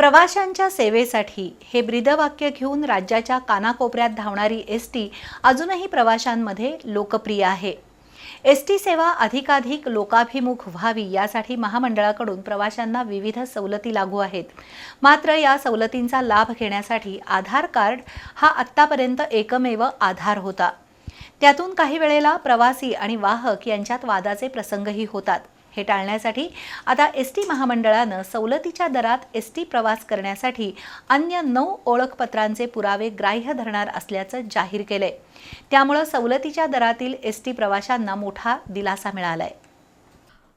प्रवाशांच्या सेवेसाठी हे ब्रीदवाक्य घेऊन राज्याच्या कानाकोपऱ्यात धावणारी एस टी अजूनही प्रवाशांमध्ये लोकप्रिय आहे. एस टी सेवा अधिकाधिक लोकाभिमुख व्हावी यासाठी महामंडळाकडून प्रवाशांना विविध सवलती लागू आहेत. मात्र या सवलतींचा लाभ घेण्यासाठी आधार कार्ड हा आत्तापर्यंत एकमेव आधार होता. त्यातून काही वेळेला प्रवासी आणि वाहक यांच्यात वादाचे प्रसंगही होतात. हे टाळण्यासाठी आता एस टी महामंडळानं सवलतीच्या दरात एस टी प्रवास करण्यासाठी अन्य नऊ ओळखपत्रांचे पुरावे ग्राह्य धरणार असल्याचं जाहीर केलंय. त्यामुळं सवलतीच्या दरातील एस टी प्रवाशांना मोठा दिलासा मिळालाय.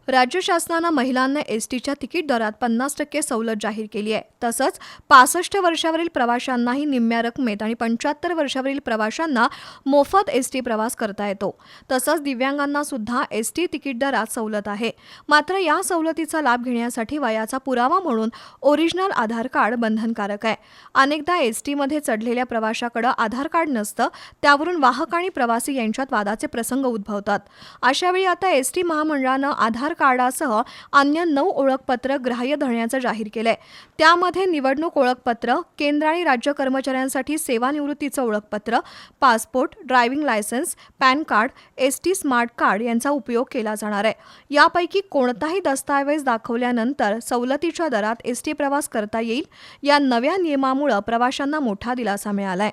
राज्य शासनानं महिलांना एस टीच्या तिकीट दरात पन्नास टक्के सवलत जाहीर केली आहे. तसंच पासष्ट वर्षावरील प्रवाशांनाही निम्म्या रकमेत आणि पंच्याहत्तर वर्षावरील प्रवाशांना मोफत एस टी प्रवास करता येतो. तसंच दिव्यांगांना सुद्धा एस टी तिकीट दरात सवलत आहे. मात्र या सवलतीचा लाभ घेण्यासाठी वयाचा पुरावा म्हणून ओरिजिनल आधार कार्ड बंधनकारक आहे. अनेकदा एस टीमध्ये चढलेल्या प्रवाशाकडं आधार कार्ड नसतं त्यावरून वाहक आणि प्रवासी यांच्यात वादाचे प्रसंग उद्भवतात. अशावेळी आता एस टी महामंडळानं आधार कार्डासह अन्य नऊ ओळखपत्र ग्राह्य धरण्याचं जाहीर केलंय. त्यामध्ये निवडणूक ओळखपत्र केंद्र आणि राज्य कर्मचाऱ्यांसाठी सेवानिवृत्तीचं ओळखपत्र passport driving licence PAN card S T smart card यांचा उपयोग केला जाणार आहे. यापैकी कोणताही दस्तावेज दाखवल्यानंतर सवलतीच्या दरात एस टी प्रवास करता येईल या नव्या नियमामुळं प्रवाशांना मोठा दिलासा मिळालाय.